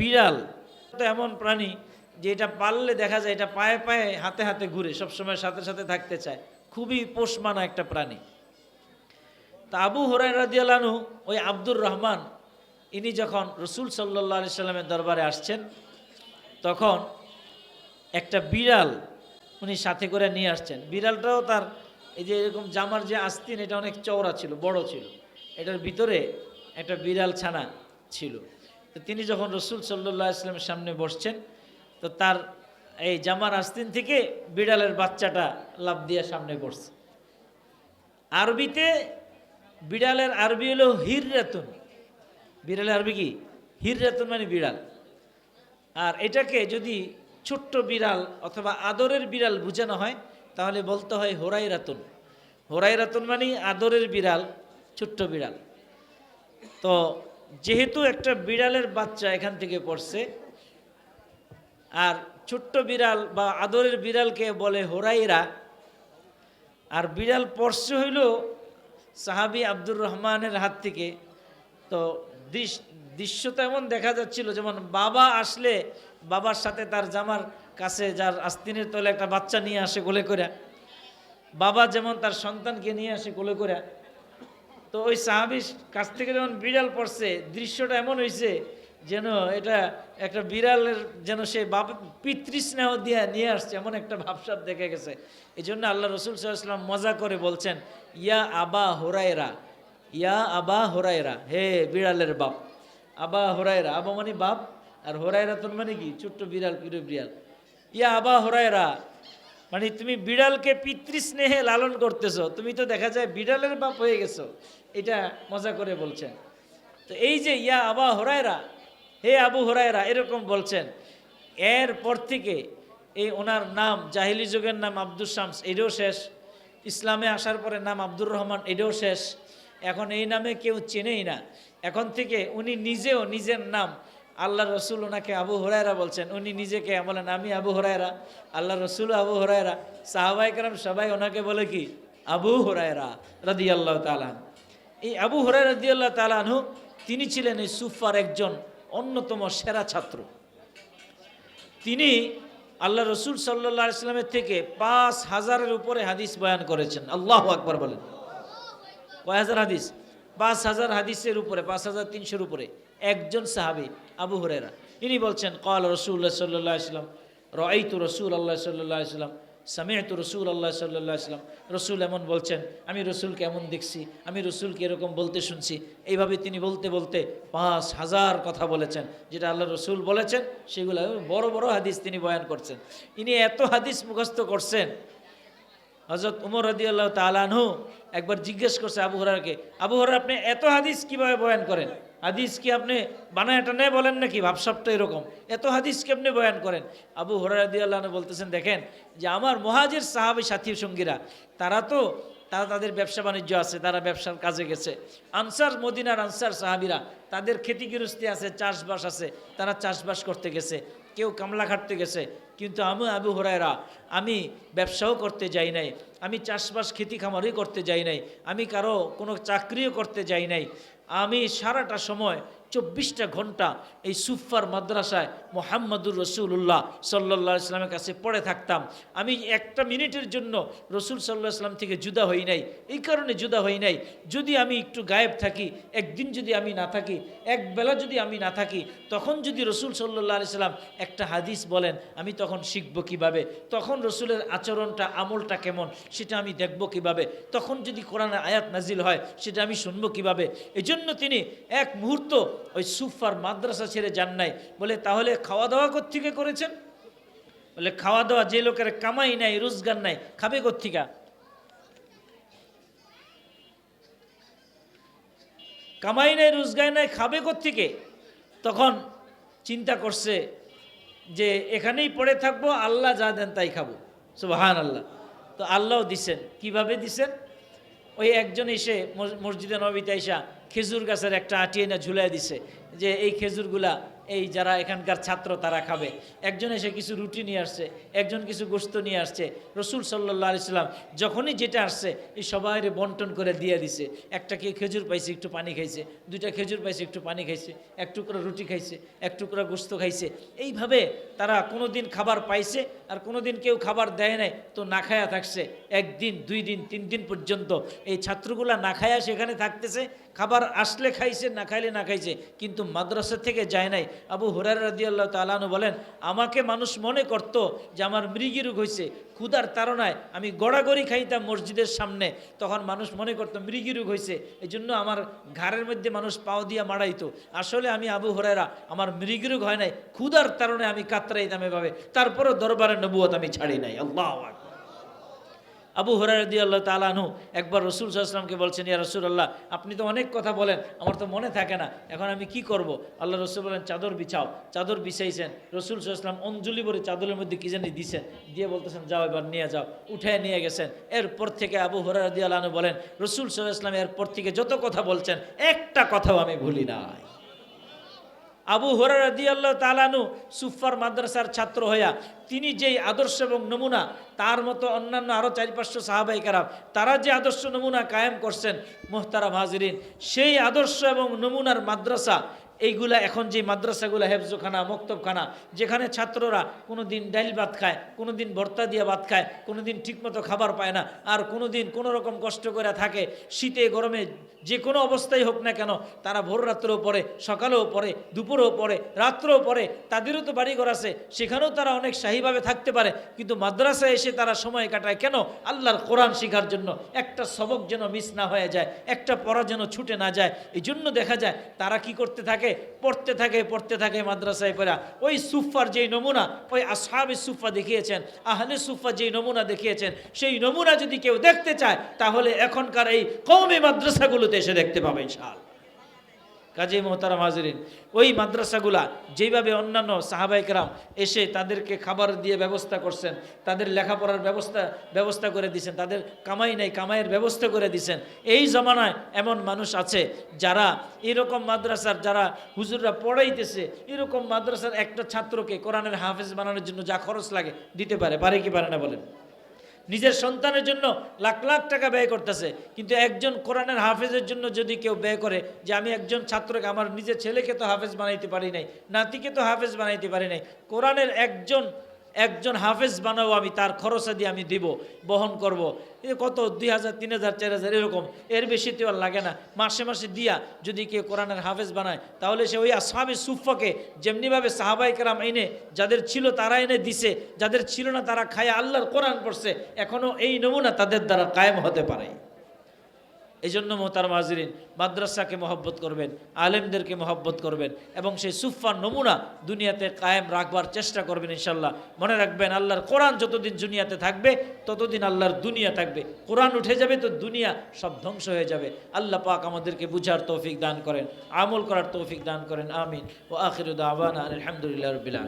বিড়াল। তো এমন প্রাণী যে এটা পাললে দেখা যায় এটা পায়ে পায়ে হাতে হাতে ঘুরে, সবসময় সাথে সাথে থাকতে চায়। খুবই পোষমানা একটা প্রাণী। তা আবু হরাই রাদিয়ালানু ওই আব্দুর রহমান, ইনি যখন রসুল সাল্লাহ আলি সাল্লামের দরবারে আসছেন, তখন একটা বিড়াল উনি সাথে করে নিয়ে আসছেন। বিড়ালটাও তার এই যে এরকম জামার যে আস্তিন, এটা অনেক চওড়া ছিল, বড় ছিল। এটার ভিতরে একটা বিড়াল ছানা ছিল। তো তিনি যখন রসুল সাল্লাহ ইসলামের সামনে বসছেন, তো তার এই জামার আস্তিন থেকে বিড়ালের বাচ্চাটা লাভ দিয়ে সামনে পড়ছে আরবিতে বিড়ালের আরবি হলো হির রেতুন বিড়ালের আরবি কি? হির রেতুন মানে বিড়াল। আর এটাকে যদি ছোট্ট বিড়াল অথবা আদরের বিড়াল বোঝানো হয়, তাহলে বলতে হয় হোরাই রাতুন হোরাই রাতুন মানে আদরের বিড়াল, ছোট্ট বিড়াল। তো যেহেতু একটা বিড়ালের বাচ্চা এখান থেকে পড়ছে, আর ছোট্ট বিড়াল বা আদরের বিড়ালকে বলে হোরাইরা, আর বিড়াল পড়ছে হইল সাহাবি আব্দুর রহমানের হাত থেকে। তো দৃশ্য তো এমন দেখা যাচ্ছিল, যেমন বাবা আসলে বাবার সাথে তার জামার কাছে যার আস্তিনের তলে একটা বাচ্চা নিয়ে আসে কোলে করে। বাবা যেমন তার সন্তানকে নিয়ে আসে কোলে করে। তো ওই সাহাবির কাছ থেকে যখন বিড়াল পড়ছে, দৃশ্যটা এমন হয়েছে যেন এটা একটা বিড়ালের যেন সে বাপ পিতৃস্নেহ দিয়ে নিয়ে আসছে, এমন একটা ভাবসাব দেখে গেছে। এই জন্য আল্লাহ রসুল সাল্লাম মজা করে বলছেন, ইয়া আবা হোরাইরা ইয়া আবা হোরাইরা হে বিড়ালের বাপ। আবা হোরাইরা আবা মানে বাপ, আর হোরাইরা তোর মানে কি? ছোট্ট বিড়াল প্রিয় বিড়াল। ইয়া আবা হোরাইরা মানে তুমি বিড়ালকে পিতৃস্নেহে লালন করতেছো, তুমি তো দেখা যায় বিড়ালের বাপ হয়ে গেছো, এটা মজা করে বলছেন। তো এই যে ইয়া আবা হরায়রা, হে আবু হরায়রা, এরকম বলছেন। এরপর থেকে এই ওনার নাম, জাহিলি যুগের নাম আব্দুল শামস, এটাও শেষ। ইসলামে আসার পরে নাম আব্দুর রহমান, এটাও শেষ। এখন এই নামে কেউ চেনেই না। এখন থেকে উনি নিজেও নিজের নাম আল্লাহ রসুল ওনাকে আবু হরায়রা বলছেন, উনি নিজেকে বলেন, আমি আবু হরায়রা। আল্লাহ রসুল আবু হরায়রা সাহাবাই কালাম সবাই ওনাকে বলে কি? আবু হরায়রা রাদি আল্লাহ তালান এই আবু হরাই রাদি আল্লাহ তালানহু তিনি ছিলেন এই সুফার একজন অন্যতম সেরা ছাত্র। তিনি আল্লাহ রসুল সাল্লাহ ইসলামের থেকে পাঁচ হাজারের উপরে হাদিস বয়ান করেছেন। আল্লাহ আকবর বলেন। কয় হাজার হাদিস? পাঁচ হাজার হাদিসের উপরে, পাঁচ হাজার তিনশোর উপরে। একজন সাহাবি, আবু হরেরা ইনি বলছেন কল রসুল্লাহ সাল্লাহ ইসলাম রঈতু রসুল আল্লাহ সাল্লাহ ইসলাম সামিয়তু রসুল আল্লাহ সাল্লাহ ইসলাম রসুল এমন বলছেন, আমি রসুলকে এমন দেখছি, আমি রসুলকে এরকম বলতে শুনছি। এইভাবে তিনি বলতে বলতে পাঁচ হাজার কথা বলেছেন, যেটা আল্লাহ রসুল বলেছেন, সেগুলো বড় বড় হাদিস তিনি বয়ান করছেন। ইনি এত হাদিস মুখস্থ করছেন হজরত উমর রদি আল্লাহ তালানহু একবার জিজ্ঞেস করছে আবু হরারকে আবু হরার আপনি এত হাদিস কীভাবে বয়ান করেন? হাদিস কি আপনি বানায় টানায় বলেন নাকি? ভাবসাবটা এরকম। এত হাদিস আপনি বয়ান করেন? আবু হরারদি আল্লাহ বলতেছেন, দেখেন যে আমার মহাজের সাহাবি সাথী সঙ্গীরা, তারা তো, তারা তাদের ব্যবসা বাণিজ্য আছে, তারা ব্যবসার কাজে গেছে। আনসার মদিনার আনসার সাহাবিরা, তাদের খেতি গৃহস্থী আছে, চাষবাস আছে, তারা চাষবাস করতে গেছে, কেউ কামলা খাটতে গেছে কিন্তু আমি আবু হরাইরা আমি ব্যবসাও করতে যাই নাই। আমি চাষবাস খেতি খামারই করতে যাই নাই, আমি কারও কোনো চাকরিও করতে যাই নাই। আমি সারাটা সময় চব্বিশটা ঘণ্টা এই সুফার মাদ্রাসায় মোহাম্মদুর রসুল্লাহ সাল্লাহ ইসলামের কাছে পড়ে থাকতাম। আমি একটা মিনিটের জন্য রসুল সাল্লাহ ইসলাম থেকে জুদা হই নাই, এই কারণে জুদা হই নাই। যদি আমি একটু গায়েব থাকি, একদিন যদি আমি না থাকি, এক বেলা যদি আমি না থাকি, তখন যদি রসুল সাল্লাহ ইসলাম একটা হাদিস বলেন, আমি তখন শিখব কীভাবে? তখন রসুলের আচরণটা, আমলটা কেমন? সেটা আমি দেখব কীভাবে? তখন যদি কোরআনের আয়াত নাজিল হয়, সেটা আমি শুনব কীভাবে? এই জন্য তিনি এক মুহূর্ত ওই সুফার মাদ্রাসা ছেড়ে যান নাই। বলে, তাহলে খাওয়া দাওয়া কোথেকে করেছেন? বলে খাওয়া দাওয়া যে লোকের কামাই নাই, রোজগার নাই, খাবে কোথেকা কামাই নাই, রোজগার নাই, খাবে কোথেকে তখন চিন্তা করছে যে, এখানেই পড়ে থাকব, আল্লাহ যা দেন তাই খাব। সুবাহান আল্লাহ তো আল্লাহ দিছেন। কীভাবে দিছেন? ওই একজন এসে মস- মসজিদে নবীতে আইসা খেজুর গাছের একটা আটিয়ে না ঝুলাই দিছে যে এই খেজুরগুলা এই যারা এখানকার ছাত্র তারা খাবে। একজন এসে কিছু রুটি নিয়ে আসছে, একজন কিছু গোস্ত নিয়ে আসছে। রসুল সাল্লাহ আলিয়াল্লাম যখনই যেটা আসছে, এই সবাই বন্টন করে দিয়ে দিছে। একটা কে খেজুর পাইছে, একটু পানি খাইছে। দুইটা খেজুর পাইছে, একটু পানি খাইছে। এক টুকরা রুটি খাইছে, এক টুকরা গোস্ত খাইছে। এইভাবে তারা কোনো দিন খাবার পাইছে আর কোনো দিন কেউ খাবার দেয় নাই, তো না খায়া থাকছে। একদিন, দুই দিন, তিন দিন পর্যন্ত এই ছাত্রগুলা না খায়া সেখানে থাকতেছে। খাবার আসলে খাইছে, না খাইলে না খাইছে, কিন্তু মাদ্রাসা থেকে যায় নাই। আবু হুরার রাদি আল্লাহ তালানু বলেন, আমাকে মানুষ মনে করত যে আমার মৃগী রোগ হয়েছে ক্ষুধার তাড়নায় আমি গড়াগড়ি খাইতাম মসজিদের সামনে। তখন মানুষ মনে করতো মৃগী রোগ হয়েছে এই জন্য আমার ঘাড়ের মধ্যে মানুষ পাও দিয়া মারাইতো আসলে আমি আবু হরেরা আমার মৃগী রোগ হয় নাই, ক্ষুধার তাড়নায় আমি কাতরাইতাম এভাবে। তারপরেও দরবারে নবুয়ত আমি ছাড়ি নাই। আল্লাহ আবু হরারদি আল্লাহ তালানহু একবার রসুল সাল্লামকে বলছেন, ইয়া রসুল আল্লাহ আপনি তো অনেক কথা বলেন, আমার তো মনে থাকে না, এখন আমি কি করব? আল্লাহ রসুল বলেন, চাদর বিছাও। চাদর বিছাইছেন, রসুল সাল্লাম অঞ্জলি ভরে চাদরের মধ্যে কি জানি দিছেন, দিয়ে বলতেছেন, যাও এবার, নিয়ে যাও। উঠে নিয়ে গেছেন। এরপর থেকে আবু হরারদি আল্লাহনু বলেন, রসুল সাল্লাম এরপর থেকে যত কথা বলছেন, একটা কথাও আমি ভুলি নাই। আবু হরারদি আল্লাহ তালানু সুফার মাদ্রাসার ছাত্র হইয়া, তিনি যেই আদর্শ এবং নমুনা, তার মতো অন্যান্য আরও চারি পাঁচশো সাহাবাই কারাম, তারা যে আদর্শ নমুনা কায়েম করছেন, মোহতারাম হাজরিন, সেই আদর্শ এবং নমুনার মাদ্রাসা এইগুলা এখন যে মাদ্রাসাগুলো, হেফজোখানা, মক্তবখানা, যেখানে ছাত্ররা কোনো দিন ডাইল ভাত খায় কোনো দিন ভর্তা দিয়ে ভাত খায় কোনো দিন ঠিকমতো খাবার পায় না, আর কোনো দিন কোনো রকম কষ্ট করে থাকে, শীতে, গরমে যে কোনো অবস্থায় হোক না কেন, তারা ভোর রাত্রেও পড়ে, সকালেও পড়ে, দুপুরেও পড়ে, রাত্রেও পড়ে, তাদেরও তো বাড়িঘর আছে, সেখানেও তারা অনেক শাহীভাবে থাকতে পারে, কিন্তু মাদ্রাসায় এসে তারা সময় কাটায় কেন? আল্লাহর কোরআন শেখার জন্য, একটা সবক যেন মিস না হয়ে যায়, একটা পড়া যেন ছুটে না যায় এই জন্য দেখা যায়, তারা কি করতে থাকে? পড়তে থাকে পড়তে থাকে মাদ্রাসায় পড়া। ওই সুফার যেই নমুনা, ওই আসহাবি সুফা দেখিয়েছেন, আহলে সুফা যেই নমুনা দেখিয়েছেন, সেই নমুনা যদি কেউ দেখতে চায়, তাহলে এখনকার এই কৌমি মাদ্রাসাগুলোতে এসে দেখতে পাবে শাল কাজী মোহতারাম হাজরিন, ওই মাদ্রাসাগুলা যেইভাবে অন্যান্য সাহাবাইকরাম এসে তাদেরকে খাবার দিয়ে ব্যবস্থা করছেন, তাদের লেখাপড়ার ব্যবস্থা ব্যবস্থা করে দিছেন, তাদের কামাই নাই, কামাইয়ের ব্যবস্থা করে দিছেন, এই জমানায় এমন মানুষ আছে যারা এরকম মাদ্রাসার, যারা হুজুররা পড়াইতেছে, এরকম মাদ্রাসার একটা ছাত্রকে কোরআনের হাফেজ বানানোর জন্য যা খরচ লাগে দিতে পারে পারে কি পারে না বলেন? নিজের সন্তানের জন্য লাখ লাখ টাকা ব্যয় করতেছে। কিন্তু একজন কোরআনের হাফেজের জন্য যদি কেউ ব্যয় করে যে আমি একজন ছাত্রকে, আমার নিজের ছেলেকে তো হাফেজ বানাইতে পারি নাই, নাতিকে তো হাফেজ বানাইতে পারি নাই, কোরআনের একজন একজন হাফেজ বানাবো আমি, তার খরচা দিয়ে আমি দিব, বহন করব। এ কত? দুই হাজার, তিন হাজার, চার হাজার, এরকম। এর বেশি তো আর লাগে না। মাসে মাসে দিয়া যদি কেউ কোরআনের হাফেজ বানায়, তাহলে সে ওই আসামি সুফাকে যেমনিভাবে সাহাবাই কেরাম এনে, যাদের ছিল তারা এনে দিছে, যাদের ছিল না তারা খায় আল্লাহর কোরআন পড়ছে এখনও এই নমুনা তাদের দ্বারা কায়েম হতে পারে। এই জন্য মোহতার মাজরিন মাদ্রাসাকে মহব্বত করবেন, আলেমদেরকে মহব্বত করবেন এবং সেই সুফার নমুনা দুনিয়াতে কায়েম রাখবার চেষ্টা করবেন ইনশাল্লাহ মনে রাখবেন, আল্লাহর কোরআন যতদিন দুনিয়াতে থাকবে, ততদিন আল্লাহর দুনিয়া থাকবে। কোরআন উঠে যাবে তো দুনিয়া সব ধ্বংস হয়ে যাবে। আল্লাহ পাক আমাদেরকে বুঝার তৌফিক দান করেন, আমল করার তৌফিক দান করেন, আমিন। ও আখিরুদ আবান আলহামদুলিল্লাহ রবিল